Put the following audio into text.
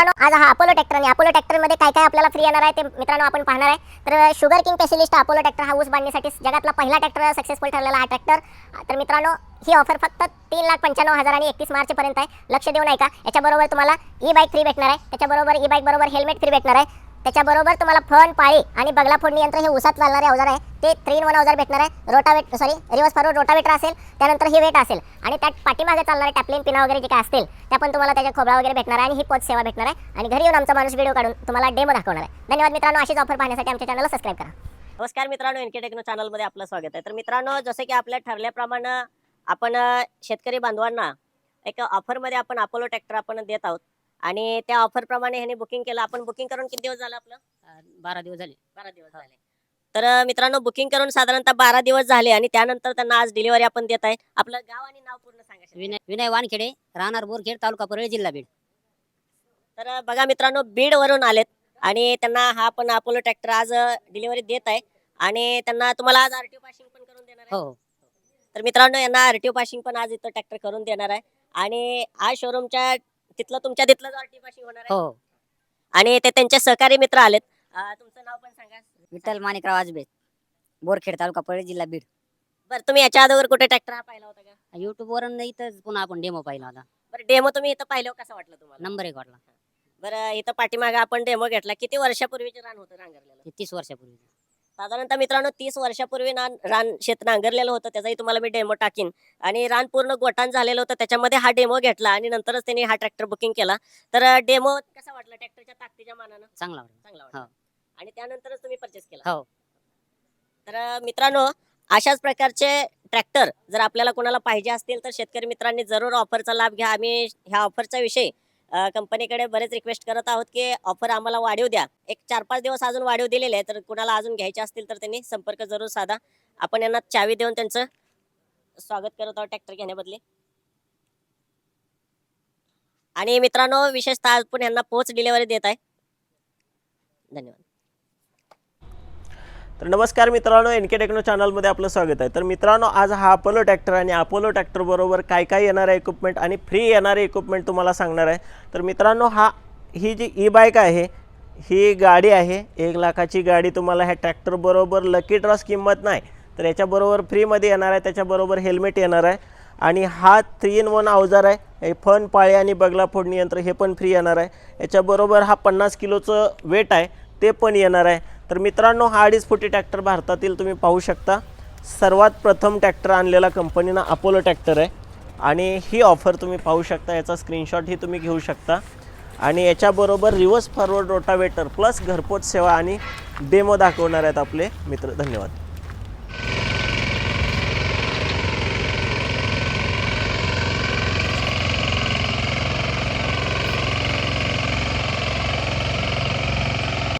मित्रांनो आज हा अपोलो ट्रॅक्टर आणि अपोलो ट्रॅक्टरमध्ये काय काय आपल्याला फ्री येणार आहे ते मित्रांनो आपण पाहणार आहे. तर sugar king specialist Apollo tractor हा ऊस बांधण्यासाठी जगातला पहिला ट्रॅक्टर सक्सेसफुल ठरलेला हा ट्रॅक्टर तर मित्रांनो ही ऑफर फक्त तीन लाख पंच्याण्णव हजार आणि एकतीस मार्चपर्यंत आहे. लक्ष देऊ ऐका याच्याबरोबर तुम्हाला ई बाईक फ्री भेटणार आहे. त्याच्याबरोबर ई बाईक बरोबर हेल्मेट फ्री भेटणार आहे. त्याच्याबरोबर तुम्हाला फन पाळी आणि बगला फोडणी यंत्र हे उसात चालणारे अवजार आहे. ते थ्री इन वन अवजार भेटणार आहे. Rotavate sorry reverse forward rotavator असेल त्यानंतर हे वेट असेल आणि त्यात पाठीमागे चालणारे टॅपलिन पिना वगैरे जे काय असतील त्या पण तुम्हाला त्याच्या खोबरा वगैरे भेटणार आहे आणि ही पोच सेवा भेटणार आहे. आणि घरी येऊन आमचा माणूस व्हिडिओ काढून तुम्हाला डेमो दाखवणार आहे. धन्यवाद मित्रांनो अशीच ऑफर पाहण्यासाठी आमच्या चॅनलला सबस्क्राईब करा. नमस्कार मित्रांनो एनके टेक्नो चॅनलमध्ये आपलं स्वागत आहे. तर मित्रांनो जसं की आपल्या ठरल्याप्रमाणे आपण शेतकरी बांधवांना एका ऑफरमध्ये आपण अपोलो ट्रॅक्टर आपण देत आहोत. आणि त्या ऑफरप्रमाणे ह्याने बुकिंग केलं. आपण बुकिंग करून किती दिवस झालं आपलं? बारा दिवस झाले. बारा दिवस झाले. तर मित्रांनो बुकिंग करून साधारणतः बारा दिवस झाले आणि त्यानंतर त्यांना आज डिलिव्हरी आपण देत आहे. आपलं गाव आणि नाव पूर्ण सांगा. विनय विनय वानखेडे राहणार बोरखेड तालुका परळी जिल्हा बीड. तर बघा मित्रांनो बीड वरून आलेत आणि त्यांना हा आपण अपोलो ट्रॅक्टर आज डिलिव्हरी देत आहे. आणि त्यांना तुम्हाला आज आरटीओ पासिंग पण करून देणार आहे. हो. तर मित्रांनो यांना आरटीओ पासिंग पण आज इथं ट्रॅक्टर करून देणार आहे. आणि आज शोरूमच्या तिथलं तुमच्या तिथलं होणार आहे. हो. आणि ते त्यांचे सहकारी मित्र आलेत. अं, तुमचं नाव पण सांगा. विठ्ठल माणिकराव आजबे बोरखेड तालुका परळी जिल्हा बीड. बरं तुम्ही याच्या अगोदर कुठे ट्रॅक्टर हा पाहिला होता का? युट्यूब वरून इथं पुन्हा आपण डेमो पाहिला होता. बरं डेमो तुम्ही इथं पाहिलं कसं वाटलं तुम्हाला? नंबर एक वाटला. बरं इथं पाठीमागे आपण डेमो घेतला. किती वर्षापूर्वीचे रान होतं नांगरलेलं ते तीस वर्षापूर्वी साधारणतः मित्रांनो तीस वर्षापूर्वी ना रान शेत नांगरलेलं होतं त्याचाही तुम्हाला मी डेमो टाकीन. आणि रान पूर्ण गोटान झालेलं होतं त्याच्यामध्ये हा डेमो घेतला आणि नंतरच त्यांनी हा ट्रॅक्टर बुकिंग केला. तर डेमो कसा वाटला ट्रॅक्टरच्या ताकदीच्या मानानं? चांगला वाटला. चांगला वाटला. हो. आणि त्यानंतरच तुम्ही परचेस केला. हो. तर मित्रांनो अशाच प्रकारचे ट्रॅक्टर जर आपल्याला कोणाला पाहिजे असतील तर शेतकरी मित्रांनी जरूर ऑफरचा लाभ घ्या. आम्ही ह्या ऑफरचा विषय कंपनीकडे बरेच रिक्वेस्ट करत आहोत की ऑफर आम्हाला वाढीव द्या. एक चार पाच दिवस अजून वाढीव दिलेले आहे तर कुणाला अजून घ्यायचे असतील तर त्यांनी संपर्क जरूर साधा. आपण यांना चावी देऊन त्यांचं स्वागत करत आहोत ट्रॅक्टर घेण्याबदले. आणि मित्रांनो विशेषतः आपण यांना पोच डिलेवरी देत आहे. धन्यवाद. तर नमस्कार मित्रांनो एन के टेक्नो चॅनलमध्ये आपलं स्वागत आहे. तर मित्रांनो आज हा अपोलो ट्रॅक्टर आणि अपोलो ट्रॅक्टरबरोबर काय काय येणारे इक्विपमेंट आणि फ्री येणारे इक्विपमेंट तुम्हाला सांगणार आहे. तर मित्रांनो हा ही जी ई बाईक आहे ही गाडी आहे. एक लाखाची गाडी तुम्हाला ह्या ट्रॅक्टरबरोबर लकी ड्रॉस किंमत नाही. तर याच्याबरोबर फ्रीमध्ये येणार आहे त्याच्याबरोबर हेल्मेट येणार आहे. आणि हा थ्री इन वन अवजार आहे. हे फन पाळे आणि बगला फोडणी यंत्र हे पण फ्री येणार आहे. याच्याबरोबर हा पन्नास किलोचं वेट आहे ते पण येणार आहे. तर मित्रांनो हा अडीच फुटी ट्रॅक्टर भारतातील तुम्ही पाहू शकता. सर्वात प्रथम ट्रॅक्टर आणलेला कंपनीनं अपोलो ट्रॅक्टर आहे. आणि ही ऑफर तुम्ही पाहू शकता याचा स्क्रीनशॉटही तुम्ही घेऊ शकता. आणि याच्याबरोबर रिव्हर्स फॉरवर्ड रोटावेटर प्लस घरपोच सेवा आणि डेमो दाखवणार आहेत आपले मित्र. धन्यवाद.